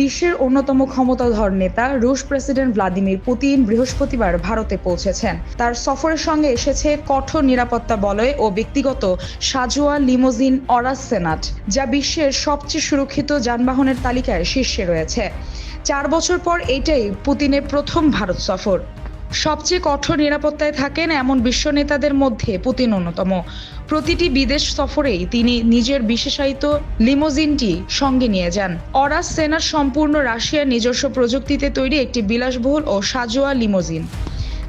বিশ্বের অন্যতম ক্ষমতাধর নেতা রুশ প্রেসিডেন্ট ভ্লাদিমির পুতিন বৃহস্পতিবার ভারতে পৌঁছেছেন। তার সফরের সঙ্গে এসেছে কঠোর নিরাপত্তা বলয় ও ব্যক্তিগত সাজোয়া লিমোজিন অরাস সেনাট যা বিশ্বের সবচেয়ে সুরক্ষিত যানবাহনের তালিকায় শীর্ষে রয়েছে। চার বছর পর এটাই পুতিনের প্রথম ভারত সফর। সবচেয়ে কঠোর নিরাপত্তায় থাকেন এমন বিশ্ব নেতাদের মধ্যে পুতিন অন্যতম। প্রতিটি বিদেশ সফরেই তিনি নিজের বিশেষায়িত লিমোজিনটি সঙ্গে নিয়ে যান। অরাস সেনার সম্পূর্ণ রাশিয়ার নিজস্ব প্রযুক্তিতে তৈরি একটি বিলাসবহুল ও সাজোয়া লিমোজিন।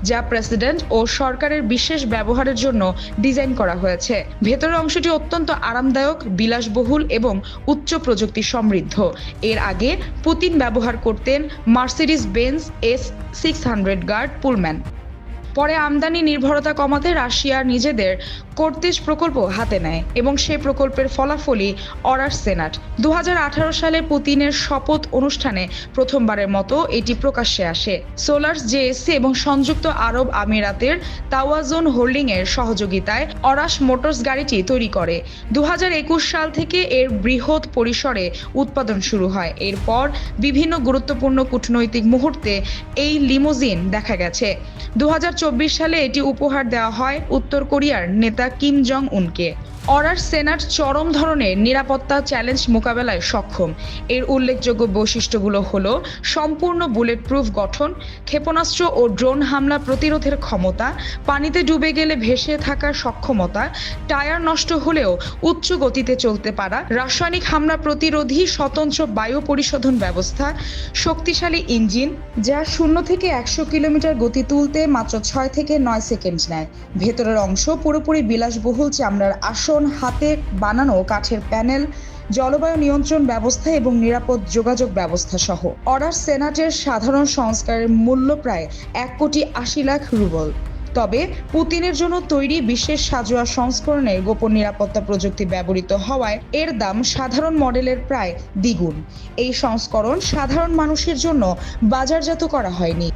যা প্রেসিডেন্ট ও সরকারের বিশেষ ব্যবহারের জন্য ডিজাইন করা হয়েছে। ভেতরের অংশটি অত্যন্ত আরামদায়ক, বিলাসবহুল এবং উচ্চ প্রযুক্তি সমৃদ্ধ। এর আগে পুতিন ব্যবহার করতেন Mercedes Benz S six hundred guard Pullman. পরে আমদানি নির্ভরতা কমাতে রাশিয়া নিজেদের কর্তেজ প্রকল্প হাতে নেয় এবং সেই প্রকল্পের ফলাফলই অরার সেনাট দু সালে পুতিনের শপথ অনুষ্ঠানে প্রথমবারের মতো এটি প্রকাশ্যে আসে। সোলার্স জেএসসি এবং সংযুক্ত আরব আমিরাতের তাওয়াজোন হোল্ডিং এর সহযোগিতায় অরাস মোটরস গাড়িটি তৈরি করে। দু হাজার একুশ সাল থেকে এর বৃহৎ পরিসরে উৎপাদন শুরু হয়। এরপর বিভিন্ন গুরুত্বপূর্ণ কূটনৈতিক মুহূর্তে এই লিমোজিন দেখা গেছে। দু হাজার সালে এটি উপহার দেওয়া হয় উত্তর কোরিয়ার নেতা কিম জং উনকে অরার সেনার চরম ধরনের নিরাপত্তা চ্যালেঞ্জ মোকাবেলায় সক্ষম। এর উল্লেখযোগ্য বৈশিষ্ট্যগুলো হলো সম্পূর্ণ বুলেট প্রুফ গঠন, ক্ষেপণাস্ত্র ও ড্রোন হামলা প্রতিরোধের ক্ষমতা, পানিতে ডুবে গেলে ভেসে থাকার সক্ষমতা, টায়ার নষ্ট হলেও উচ্চ গতিতে চলতে পারা, রাসায়নিক হামলা প্রতিরোধী স্বতন্ত্র বায়ু পরিশোধন ব্যবস্থা, শক্তিশালী ইঞ্জিন, যা শূন্য থেকে একশো কিলোমিটার গতি তুলতে মাত্র ছয় থেকে নয় সেকেন্ড নেয়। ভেতরের অংশ পুরোপুরি বিলাসবহুল চামড়ার আসন হাতে বানানো কাঠের প্যানেল, জলবায়ু নিয়ন্ত্রণ ব্যবস্থা এবং নিরাপদ যোগাযোগ ব্যবস্থা সহ। অর্ডার সেনাটের সাধারণ সংস্কারের মূল্য প্রায় এক কোটি আশি লাখ রুবল। তবে পুতিনের জন্য তৈরি বিশেষ সাজোয়া সংস্করণের গোপন নিরাপত্তা প্রযুক্তি ব্যবহৃত হওয়ায় এর দাম সাধারণ মডেলের প্রায় দ্বিগুণ। এই সংস্করণ সাধারণ মানুষের জন্য বাজারজাত করা হয়নি।